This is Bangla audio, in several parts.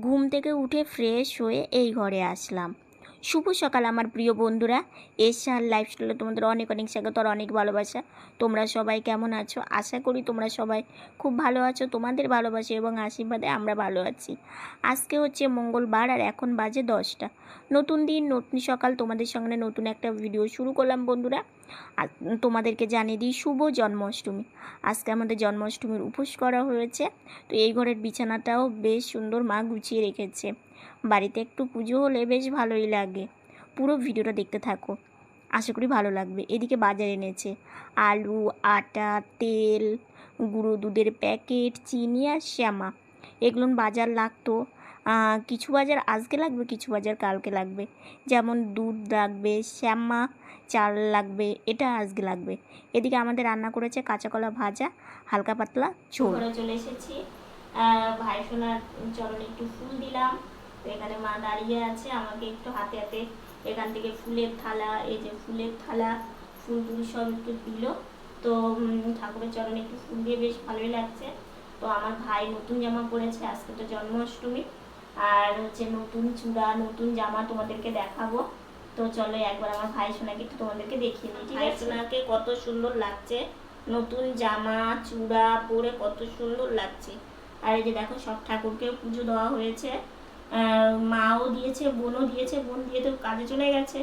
ঘুম থেকে উঠে ফ্রেশ হয়ে এই ঘরে আসলাম। শুভ সকাল আমার প্রিয় বন্ধুরা। এশার লাইফস্টাইলে তোমাদের অনেক অনেক স্বাগত আর অনেক ভালোবাসা। তোমরা সবাই কেমন আছো? আশা করি তোমরা সবাই খুব ভালো আছো, তোমাদের ভালোবাসা এবং আশীর্বাদে আমরা ভালো আছি। আজকে হচ্ছে মঙ্গলবার আর এখন বাজে দশটা। নতুন দিন, নতুন সকাল। তোমাদের সঙ্গে নতুন একটা ভিডিও শুরু করলাম বন্ধুরা। তোমাদেরকে জানিয়ে দিই শুভ জন্মাষ্টমী। আজকে আমাদের জন্মাষ্টমীর উপোস করা হয়েছে। তো এই ঘরের বিছানাটাও বেশ সুন্দর মা গুছিয়ে রেখেছে। বাড়িতে একটু পুজো হলে বেশ ভালোই লাগে। পুরো ভিডিওটা দেখতে থাকো। আশা করি ভালো লাগবে। এদিকে বাজার এনেছে। আলু, আটা, তেল, গুঁড়ো দুধের প্যাকেট, চিনি আর শ্যামা। এগুলো বাজার লাগতো। কিছু বাজার আজকে লাগবে, কিছু বাজার কালকে লাগবে। যেমন দুধ লাগবে, শ্যামা চাল লাগবে, এটা আজকে লাগবে। এদিকে আমাদের রান্না করেছে কাঁচা কলা ভাজা, হালকা পাতলা ঝোল। চলে এসেছি। ভাই সোনার চরণে একটু ফুল দিলাম। তো এখানে মা দাঁড়িয়ে আছে, আমাকে একটু হাতে হাতে এখান থেকে ফুলের থালা, এই যে ফুলের থালা, ফুল টুল সব একটু দিল। তো ঠাকুরের চরণে একটু ফুল দিয়ে বেশ ভালোই লাগছে। তো আমার ভাই নতুন জামা পরেছে, আজকে তো জন্মাষ্টমী। আর হচ্ছে নতুন চূড়া, নতুন জামা তোমাদেরকে দেখাবো। তো চলো একবার আমার ভাই সোনাকে একটু তোমাদেরকে দেখিয়ে দিই ভাই সোনাকে কত সুন্দর লাগছে। নতুন জামা চূড়া পরে কত সুন্দর লাগছে। আর এই যে দেখো সব ঠাকুরকে পুজো দেওয়া হয়েছে। মাও দিয়েছে বোনও দিয়েছে বোন দিয়ে তো কাজে চলে গেছে।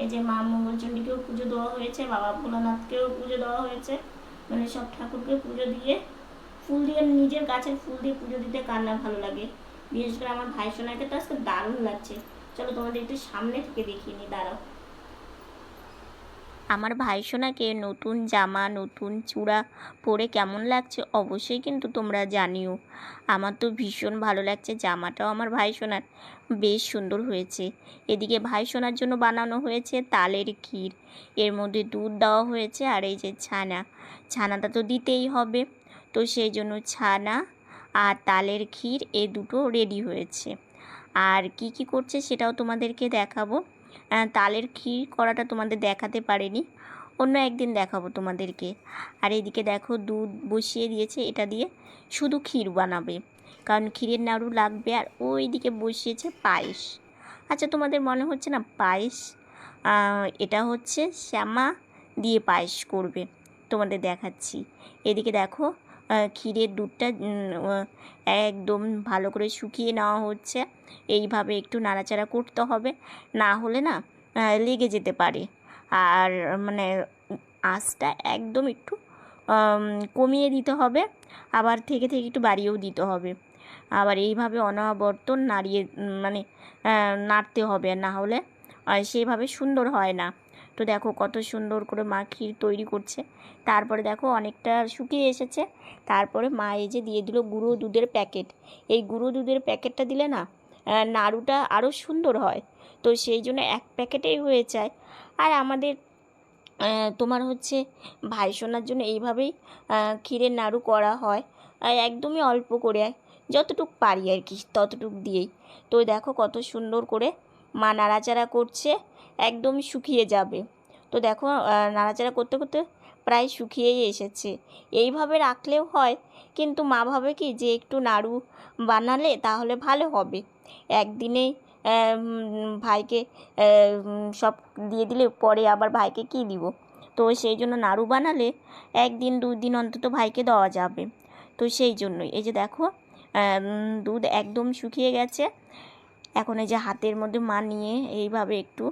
এই যে মা মঙ্গলচণ্ডীকেও পুজো দেওয়া হয়েছে বাবা ভোলানাথকেও পুজো দেওয়া হয়েছে। মানে সব ঠাকুরকে পুজো দিয়ে ফুল দিয়ে নিজের গাছের ফুল দিয়ে পুজো দিতে কার না ভালো লাগে। বিশেষ করে আমার ভাই সোনাকে তো আজকে দারুণ লাগছে। চলো তোমাদের একটু সামনে থেকে দেখিয়ে নি দাঁড়াও। আমার ভাই সোনাকে নতুন জামা, নতুন চূড়া পরে কেমন লাগছে অবশ্যই কিন্তু তোমরা জানিও। আমার তো ভীষণ ভালো লাগছে জামাটাও আমার ভাই সোনার। বেশ সুন্দর হয়েছে। এদিকে ভাই সোনার জন্য বানানো হয়েছে তালের ক্ষীর। এর মধ্যে দুধ দেওয়া হয়েছে আর এই যে ছানা। ছানাটা তো দিতেই হবে। তো সেই জন্য ছানা আর তালের ক্ষীর এ দুটো রেডি হয়েছে। আর কি কি করছে সেটাও তোমাদেরকে দেখাবো। তালের ক্ষীর করাটা তোমাদের দেখাতে পারিনি, অন্য একদিন দেখাবো তোমাদেরকে। আর এদিকে দেখো দুধ বসিয়ে দিয়েছে এটা দিয়ে, শুধু ক্ষীর বানাবে, কারণ ক্ষীরের নাড়ু লাগবে আর ওই দিকে বসিয়েছে পায়েস। আচ্ছা তোমাদের মনে হচ্ছে না পায়েস এটা হচ্ছে শ্যামা দিয়ে পায়েস করবে, তোমাদের দেখাচ্ছি। এদিকে দেখো ক্ষীরের দুধটা একদম ভালো করে শুকিয়ে নেওয়া হচ্ছে। এইভাবে একটু নাড়াচাড়া করতে হবে। না হলে না লেগে যেতে পারে। আর মানে আঁচটা একদম একটু কমিয়ে দিতে হবে। আবার থেকে থেকে একটু বাড়িয়েও দিতে হবে। আবার এইভাবে অনাবর্তন নাড়িয়ে মানে নাড়তে হবে। না হলে আহ, সেইভাবে সুন্দর হয় না। তো দেখো কত সুন্দর করে মা ক্ষীর তৈরি করছে। তারপরে দেখো অনেকটা শুকিয়ে এসেছে। তারপরে মা এই যে দিয়ে দিল গুঁড়ো দুধের প্যাকেট। এই গুঁড়ো দুধের প্যাকেটটা দিলে না নাড়ুটা আরও সুন্দর হয়। তো সেই জন্য এক প্যাকেটেই হয়ে যায়। আর আমাদের তোমার হচ্ছে ভাই সোনার জন্য এইভাবেই ক্ষীরের নাড়ু করা হয়। একদমই অল্প করে, যতটুক পারি আর কি, ততটুক দিয়েই। তো দেখো কত সুন্দর করে মা নাড়াচাড়া করছে, একদম শুকিয়ে যাবে। তো দেখো নাড়াচাড়া করতে করতে প্রায় শুকিয়েই এসেছে। এইভাবে রাখলেও হয়, কিন্তু মা ভাবে কি যে একটু নাড়ু বানালে তাহলে ভালো হবে। একদিনেই ভাইকে সব দিয়ে দিলে পরে আবার ভাইকে কী দিব? তো সেই জন্য নাড়ু বানালে একদিন দিন অন্তত ভাইকে দেওয়া যাবে। তো সেই জন্যই। এই যে দেখো দুধ একদম শুকিয়ে গেছে। এখন এই যে হাতের মধ্যে মা নিয়ে এইভাবে একটু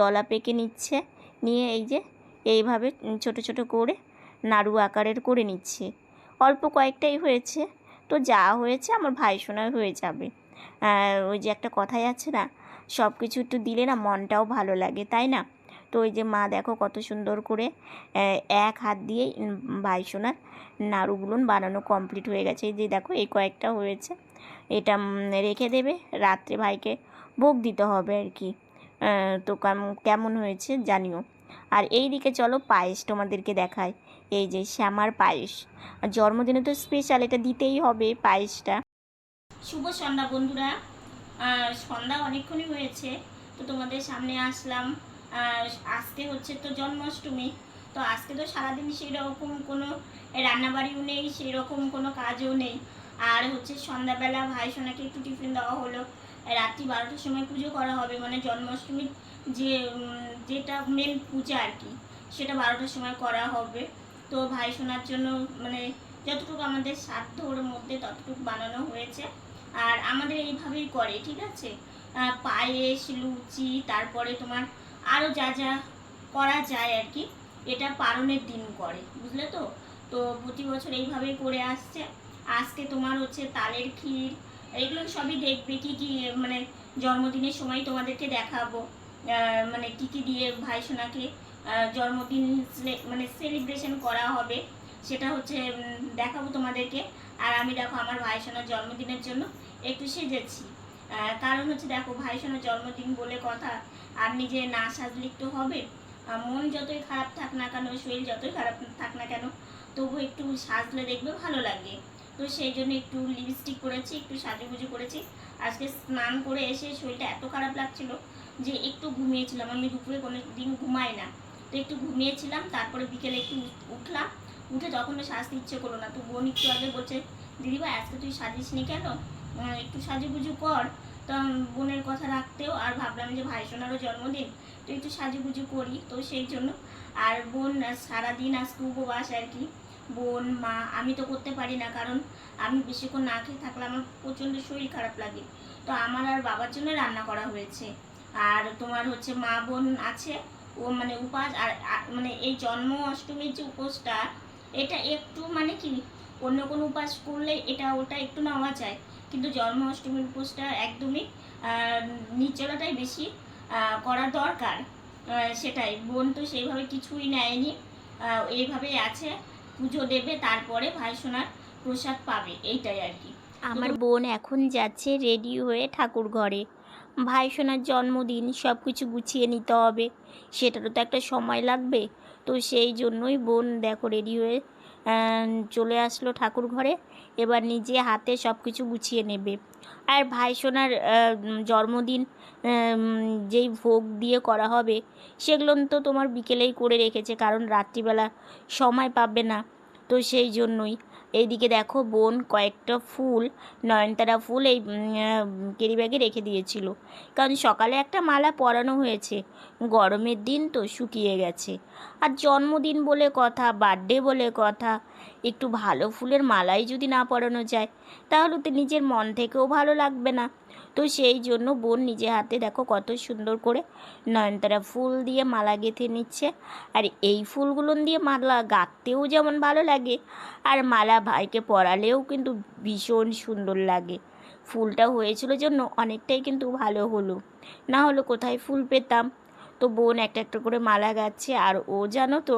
দলা পেকে নিচ্ছে, নিয়ে এই যে এইভাবে ছোট ছোট করে নাড়ু আকারের করে নিচ্ছে। অল্প কয়েকটাই হয়েছে, তো যা হয়েছে আমার ভাই সোনায় হয়ে যাবে। ওই যে একটা কথাই আছে না সব কিছু একটু দিলে না মনটাও ভালো লাগে, তাই না? তো ওই যে মা দেখো কত সুন্দর করে এক হাত দিয়ে ভাই সোনার নাড়ুগুলো বানানো কমপ্লিট হয়ে গেছে। এই যে দেখো এই কয়েকটা হয়েছে। এটা রেখে দেবে। রাত্রে ভাইকে ভোগ দিতে হবে আর কি। তো কেম- কেমন হয়েছে জানিও। আর এই দিকে চলো পায়েস তোমাদেরকে দেখায় এই যে শ্যামার পায়েস। আর জন্মদিনে তো স্পেশাল এটা দিতেই হবে পায়েসটা। শুভ সন্ধ্যা বন্ধুরা। সন্ধ্যা অনেকক্ষণই হয়েছে, তো তোমাদের সামনে আসলাম। আজকে হচ্ছে তো জন্মাষ্টমী, তো আজকে তো সারাদিন সেই রকম কোনো রান্নাবাড়িও নেই সেই রকম কোনো কাজও নেই। আর হচ্ছে সন্ধ্যাবেলা ভাই সোনাকে একটু টিফিন দেওয়া হলো। রাত্রি বারোটার সময় পুজো করা হবে মানে জন্মাষ্টমীর যে, যেটা মেন পূজা আর কি, সেটা বারোটার সময় করা হবে। তো ভাই সোনার জন্য মানে যতটুকু আমাদের সাধ্যর মধ্যে ততটুকু বানানো হয়েছে। আর আমাদের এইভাবেই করে, ঠিক আছে? পায়েস, লুচি, তারপরে তোমার আরও যা যা করা যায় আর কি, এটা পালনের দিন করে, বুঝলে তো? তো প্রতি বছর এইভাবেই করে আসছে। আজকে তোমার হচ্ছে তালের ক্ষীর, এগুলো সবই দেখবে কি কি মানে জন্মদিনের সময় তোমাদেরকে দেখাবো। মানে কি কি দিয়ে ভাই সোনাকে জন্মদিন মানে সেলিব্রেশন করা হবে, সেটা হচ্ছে দেখাবো তোমাদেরকে। আর আমি দেখো আমার ভাই সোনার জন্মদিনের জন্য একটু সেজেছি। কারণ হচ্ছে দেখো ভাই সোনার জন্মদিন বলে কথা, আর নিজে না সাজলে একটু হবে। মন যতই খারাপ থাক না কেন, শরীর যতই খারাপ থাক না কেন, তবু একটু সাজলে দেখবে ভালো লাগে। তো সেই জন্য একটু লিপস্টিক করেছি, একটু সাজুগুজু করেছি। আজকে স্নান করে এসে শরীরটা এত খারাপ লাগছিল যে একটু ঘুমিয়েছিলাম। আমি দুপুরে কোনো দিন ঘুমাই না। তো একটু ঘুমিয়েছিলাম, তারপরে বিকেলে একটু উঠলাম। উঠে তখনও সাজতে ইচ্ছে করল না। তো বোন একটু আগে বলছে দিদিভাই আজকে তুই সাজিস নি কেন? একটু সাজুগুজু কর। তো বোনের কথা রাখতেও আর ভাবলাম যে ভাই সোনারও জন্মদিন, তো একটু সাজুগুজু করি। তো সেই জন্য আর বোন সারাদিন আজকে উপবাস আর কি। বোন মা আমি তো করতে পারি না। কারণ আমি বেশিক্ষণ না খেয়ে থাকলে আমার প্রচণ্ড শরীর খারাপ লাগে। তো আমার আর বাবার জন্য রান্না করা হয়েছে। আর তোমার হচ্ছে মা বোন আছে ও মানে উপাস আর মানে এই জন্ম অষ্টমীর যে উপোসটা এটা একটু মানে কি অন্য কোনো উপাস করলে এটা ওটা একটু নেওয়া যায়। কিন্তু জন্ম অষ্টমীর উপোসটা একদমই আহ, নির্জলাটাই বেশি করা দরকার। সেটাই। বোন তো সেইভাবে কিছুই নেয়নি। এইভাবেই আছে। পুজো দেবে, তারপরে ভাই সোনার প্রসাদ পাবে, এইটাই আর কি। আমার বোন এখন যাচ্ছে রেডি হয়ে ঠাকুর ঘরে। ভাই সোনার জন্মদিন সব কিছু গুছিয়ে নিতে হবে। সেটারও তো একটা সময় লাগবে। তো সেই জন্যই বোন দেখো রেডি হয়ে চলে আসলো ঠাকুর ঘরে। এবার নিজে হাতে সব কিছু গুছিয়ে নেবে। আর ভাই সোনার জন্মদিন যেই ভোগ দিয়ে করা হবে, সেগুলো তো তোমার বিকেলেই করে রেখেছে, কারণ রাত্রিবেলা সময় পাবে না। তো সেই জন্যই। এইদিকে দেখো বোন কয়েকটা ফুল, নয়নতারা ফুল এই কেরি ব্যাগে রেখে দিয়েছিল। কারণ সকালে একটা মালা পরানো হয়েছে, গরমের দিন তো শুকিয়ে গেছে। আর জন্মদিন বলে কথা, বার্থডে বলে কথা একটু ভালো ফুলের মালাই যদি না পরানো যায়, তাহলে তো নিজের মন থেকেও ভালো লাগবে না। তো সেই জন্য বোন নিজে হাতে দেখো কত সুন্দর করে নয়নতারা ফুল দিয়ে মালা গেঁথে নিচ্ছে। আর এই ফুলগুলো দিয়ে মালা গাঁথতেও যেমন ভালো লাগে, আর মালা ভাইকে পরালেও কিন্তু ভীষণ সুন্দর লাগে। ফুলটা হয়েছিল জন্য অনেকটাই কিন্তু ভালো হলো। না হলে কোথায় ফুল পেতাম? তো বোন একটা একটা করে মালা গাচ্ছে। আর ও জানো তো,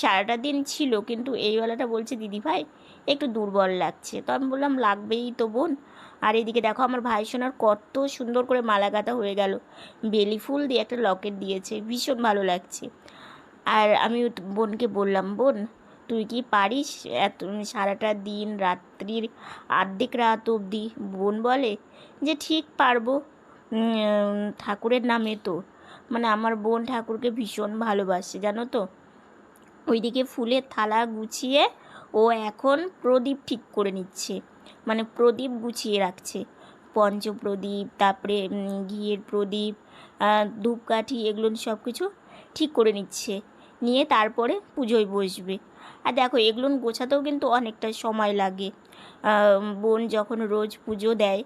সারাটা দিন ছিল, কিন্তু এই বেলাটা বলছে, দিদি ভাই, একটু দুর্বল লাগছে। তো আমি বললাম, লাগবেই তো বোন। আর এদিকে দেখো, আমার ভাই সোনার কত সুন্দর করে মালা গাঁথা হয়ে গেল। বেলি ফুল দিয়ে একটা লকেট দিয়েছে, ভীষণ ভালো লাগছে। আর আমি বোনকে বললাম, বোন, তুই কি পারিস এত, সারাটা দিন রাত্রির আর্ধেক রাত অবধি? বোন বলে, যে ঠিক পারব ঠাকুরের নামে তো। মানে আমার বোন ঠাকুরকে ভীষণ ভালোবাসে, জানো তো? ওইদিকে ফুলের থালা গুছিয়ে ও এখন প্রদীপ ঠিক করে নিচ্ছে মানে প্রদীপ গুছিয়ে রাখছে। পঞ্চপ্রদীপ, তারপরে ঘিয়ের প্রদীপ ধূপকাঠি, এগুলো সব কিছু ঠিক করে নিচ্ছে। নিয়ে তারপরে পুজোয় বসবে। আর দেখো, এগুলো গোছাতেও কিন্তু অনেকটা সময় লাগে। বোন যখন রোজ পুজো দেয়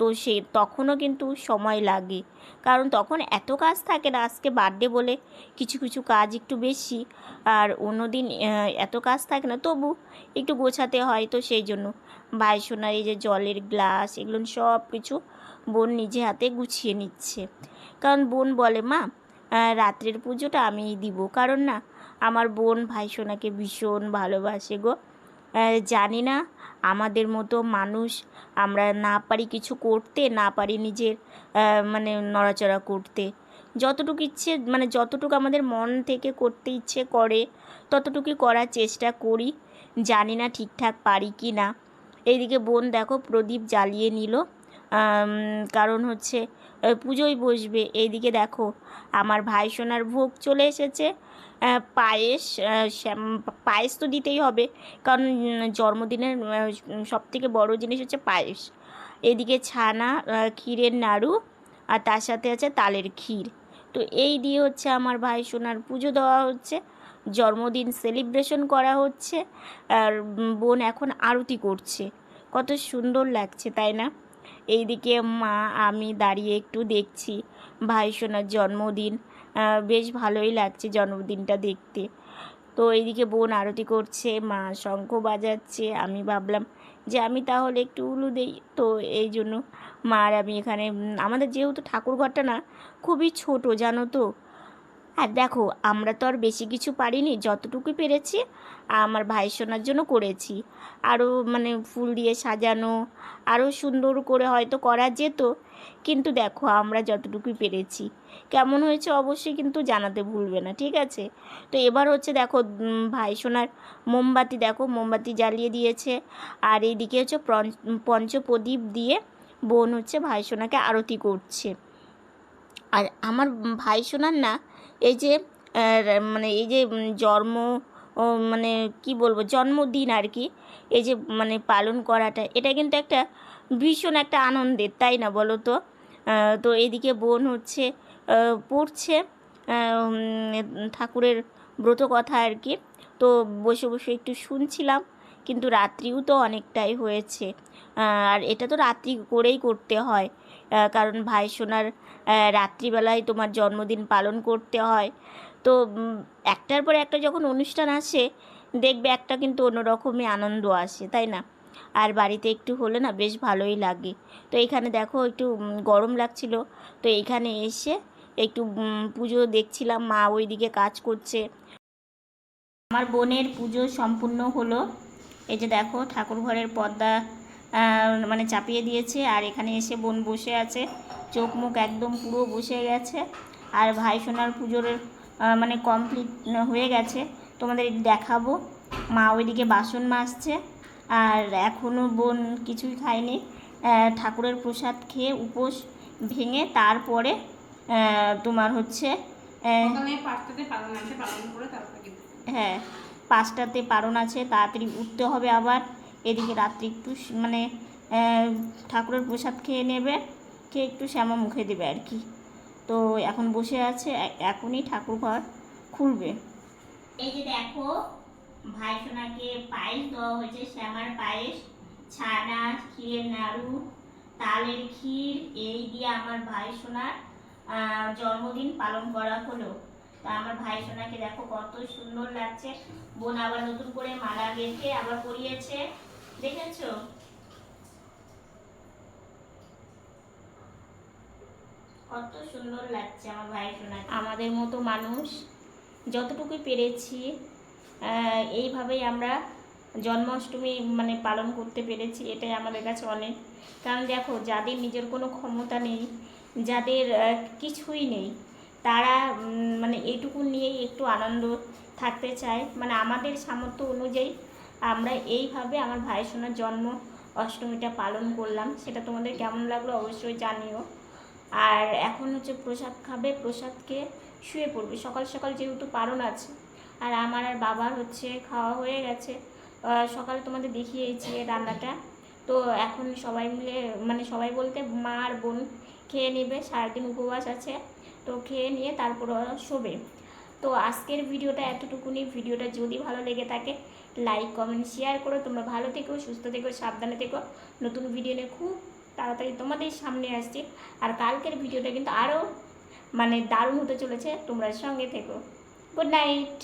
তো সে, তখনও কিন্তু সময় লাগে। কারণ তখন এত কাজ থাকে না, আজকে বার্থডে বলে কিছু কিছু কাজ একটু বেশি। আর অন্যদিন এত কাজ থাকে না, তবু একটু গোছাতে হয় তো সেই জন্য। ভাই সোনার এই যে জলের গ্লাস, এগুলো সব কিছু বোন নিজে হাতে গুছিয়ে নিচ্ছে। কারণ বোন বলে, মা রাত্রের পুজোটা আমিই দিব। কারণ না আমার বোন ভাই সোনাকে ভীষণ ভালোবাসে গো। জানি না আমাদের মতো মানুষ আমরা না পারি কিছু করতে না পারি নিজের মানে নড়াচড়া করতে। যতটুকু ইচ্ছে মানে যতটুকু আমাদের মন থেকে করতে ইচ্ছে করে ততটুকুই করার চেষ্টা করি। জানি না ঠিকঠাক পারি কি না এইদিকে বোন দেখো প্রদীপ জ্বালিয়ে নিল। আম, কারণ হচ্ছে পুজোয় বসবে। এইদিকে দেখো, আমার ভাই সোনার ভোগ চলে এসেছে। পায়েস পায়েস তো দিতেই হবে, কারণ জন্মদিনের সব থেকে বড় জিনিস হচ্ছে পায়েস। এদিকে ছানা ক্ষীরের নাড়ু, আর তার সাথে আছে তালের ক্ষীর। তো এই দিয়ে হচ্ছে আমার ভাই সোনার পুজো দেওয়া হচ্ছে, জন্মদিন সেলিব্রেশন করা হচ্ছে, আর বোন এখন আরতি করছে। কত সুন্দর লাগছে, তাই না? এইদিকে মা, আমি দাঁড়িয়ে একটু দেখছি। ভাই, সোনার জন্মদিন। বেশ ভালোই লাগছে জন্মদিনটা দেখতে। তো এইদিকে বোন আরতি করছে, মা শঙ্খ বাজাচ্ছে। আমি ভাবলাম যে আমি তাহলে একটু উলু দেই। তো এই জন্য মা আর আমি এখানে আমাদের যেহেতু ঠাকুর ঘরটা না, খুবই ছোট, জানো তো? আর দেখো, আমরা তো আর বেশি কিছু পারিনি, যতটুকু পেরেছি, আমার ভাই সোনার জন্য করেছি। আরও মানে ফুল দিয়ে সাজানো আরও সুন্দর করে হয়তো করা যেত, কিন্তু দেখো, আমরা যতটুকু পেরেছি। কেমন হয়েছে অবশ্যই কিন্তু জানাতে ভুলবে না, ঠিক আছে? তো এবার হচ্ছে দেখো ভাই সোনার মোমবাতি, দেখো, মোমবাতি জ্বালিয়ে দিয়েছে। আর এইদিকে হচ্ছে পঞ্চ- পঞ্চপ্রদীপ দিয়ে বোন হচ্ছে ভাই সোনাকে আরতি করছে। আর আমার ভাই সোনার না এই যে মানে এই যে জন্ম, ও মানে কি বলব, জন্মদিন আর কি, এই যে মানে পালন করাটা, এটা কিন্তু একটা ভীষণ একটা আনন্দের, তাই না বলো তো? তো এদিকে বোন হচ্ছে পড়ছে ঠাকুরের ব্রত কথা আর কি, তো বসে বসে একটু শুনছিলাম, কিন্তু রাত্রিও তো অনেকটাই হয়েছে আর এটা তো রাত্রি করেই করতে হয় কারণ ভাই সোনার রাত্রিবেলায় তোমার জন্মদিন পালন করতে হয়। তো একটার পর একটা যখন অনুষ্ঠান আসে, দেখবে একটা কিন্তু অন্যরকমই আনন্দ আসে, তাই না? আর বাড়িতে একটু হলে না বেশ ভালোই লাগে। তো এখানে দেখো একটু গরম লাগছিল। তো এখানে এসে একটু পুজো দেখছিলাম, মা ওইদিকে কাজ করছে। আমার বোনের পুজো সম্পূর্ণ হলো। এই যে দেখো ঠাকুর ঘরের পর্দা মানে চাপিয়ে দিয়েছে আর এখানে এসে বোন বসে আছে। চোখ মুখ একদম পুরো বসে গেছে। আর ভাই সোনার পুজোর মানে কমপ্লিট হয়ে গেছে। তোমাদের দেখাবো। মা ওইদিকে বাসন মাজছে। আর এখনও বোন কিছুই খায়নি। ঠাকুরের প্রসাদ খেয়ে উপোস ভেঙে তারপরে তোমার হচ্ছে হ্যাঁ পাঁচটাতে পারণ আছে তাড়াতাড়ি উঠতে হবে আবার। এদিকে রাত্রি একটু মানে ঠাকুরের প্রসাদ খেয়ে নেবে, খেয়ে একটু শ্যামা মুখে দেবে আর কি। তো এখন বসে আছে এখনই ঠাকুর ঘর খুলবে। এই যে দেখো, ভাই সোনাকে পায়েস দেওয়া হয়েছে, শ্যামার পায়েস, ছানা, ক্ষীরের নাড়ু, তালের ক্ষীর, এই দিয়ে আমার ভাই সোনার জন্মদিন পালন করা হলো। তা আমার ভাই সোনাকে দেখো কত সুন্দর লাগছে। বোন আবার নতুন করে মালা গেঁথে আবার পরিয়েছে। দেখেছ? কত সুন্দর লাগছে আমার ভাই আমাদের মতো মানুষ যতটুকু পেরেছি এইভাবেই আমরা জন্মাষ্টমী মানে পালন করতে পেরেছি, এটাই আমাদের কাছে অনেক। কারণ দেখো, যাদের নিজের কোনো ক্ষমতা নেই, যাদের কিছুই নেই, তারা মানে এইটুকু নিয়েই একটু আনন্দ থাকতে চায়। মানে আমাদের সামর্থ্য অনুযায়ী আমরা এইভাবে আমার ভাই সোনার জন্ম অষ্টমীটা পালন করলাম। সেটা তোমাদের কেমন লাগল অবশ্যই জানিও। আর এখন হচ্ছে প্রসাদ খাবে প্রসাদ খেয়ে শুয়ে পড়বে। সকাল সকাল যেহেতু পারণ আছে, আর আমার আর বাবার হচ্ছে খাওয়া হয়ে গেছে সকালে তোমাদের দেখিয়েছি রান্নাটা। তো এখন সবাই মিলে মানে সবাই বলতে মা আর বোন খেয়ে নেবে, সারাদিন উপবাস আছে, তো খেয়ে নিয়ে তারপর শোবে। তো আজকের ভিডিওটা এতটুকুনি। ভিডিওটা যদি ভালো লেগে থাকে লাইক কমেন্ট শেয়ার করো। তোমরা ভালো থেকো, সুস্থ থেকো, সাবধানে থেকো। নতুন ভিডিও নিয়ে খুব তাড়াতাড়ি তোমাদের সামনে আসছি। আর কালকের ভিডিওটা কিন্তু আরও মানে দারুণ হতে চলেছে। তোমরা সঙ্গে থেকো। Good night